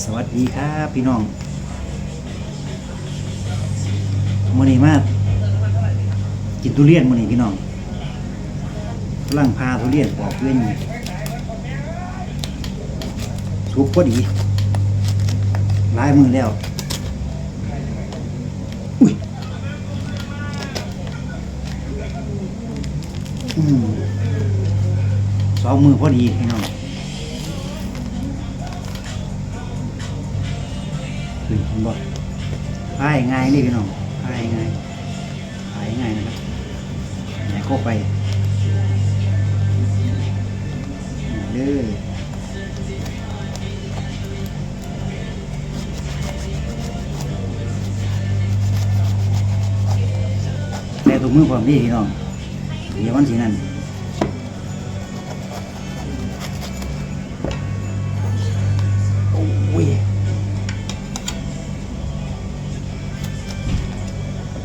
สวัสดีครับพี่น้องมื้อนี้มากินทุเรียนมื้อนี้พี่น้องกำลังพาทุเรียนปอกเล่นทุกพอดีลายมือแล้วอุ้ยอืมสองมือพอดีพี่น้อง พายง่ายนี่พี่น้องพายง่ายพายง่ายนะครับไหนก็ไปเด้อแต่ตัวมือความดีพี่น้องเดี๋ยววันสีนั่น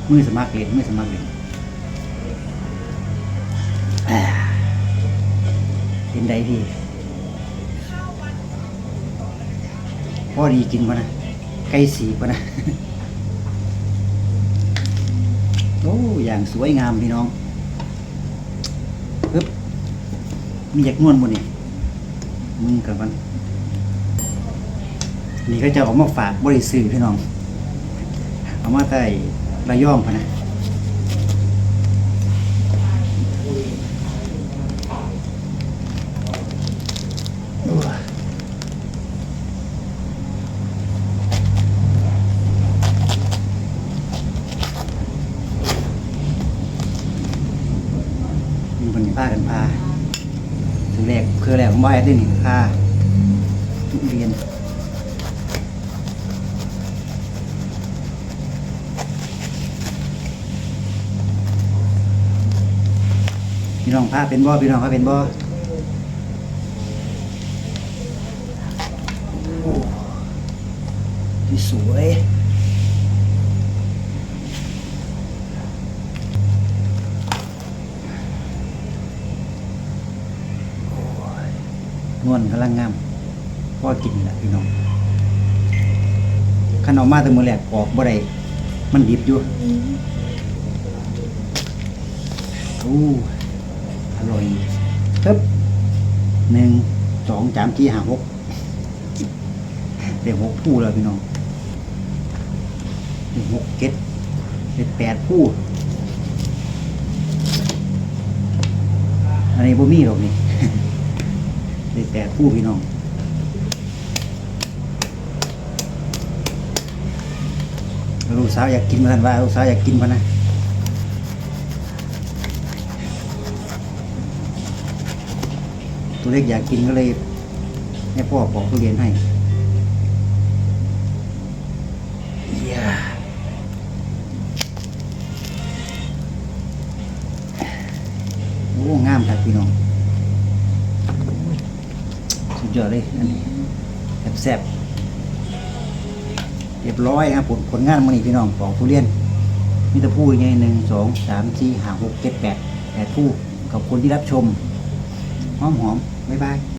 มือสมัครเล่นมือสมัครเล่นอ่าเป็นไดพี่พอดีกินปะนะไก่สีปะนะโอ้อย่างสวยงามพี่น้องปึ๊บมีอยากนวลบนนี่มึงกับมันนี่ก็จะเออกมาฝากบริสื่อพี่น้อง เอามาใต้ ระย่องพะนะมีคนพากันพาถึงแรกคือแรกผมว่าได้หนึ่งพาทุเรียน พี่น้องพาเป็นบ่พี่น้องพาเป็นบ่อที่สวยโอ้ยนวลกำลังงามพ่อกินแหละพี่น้องขันออกมาแต่มือแรกออกบ่ได้มันดิบอยู่โอร่อยปึ๊บหนึ่งสองสามสี่ห้าหกเด็กหกผู้แล้วพี่น้องเด็กหกเก็ดเด็กแปดผู้อันนี้บ่มีหรอกนี่เด็กแปดผู้พี่น้องลูกสาวอยากกินมาทันว่าลูกสาวอยากกินมานะ ตัวเล็กอยากกินก็เลยให้พ่อปอกทุเรียนให้เยี่ยโอ้งามครับพี่น้อง สุดยอดเลยอันนี้แซ่บๆเรียบร้อยครับผลผลงานมันนี่พี่น้องปอกทุเรียนมีแตะพูดไงหนึ่งสองสามสี่ห้าหกเจ็ดแปดแปดผู้ขอบคุณที่รับชม หอมหอม บ๊ายบาย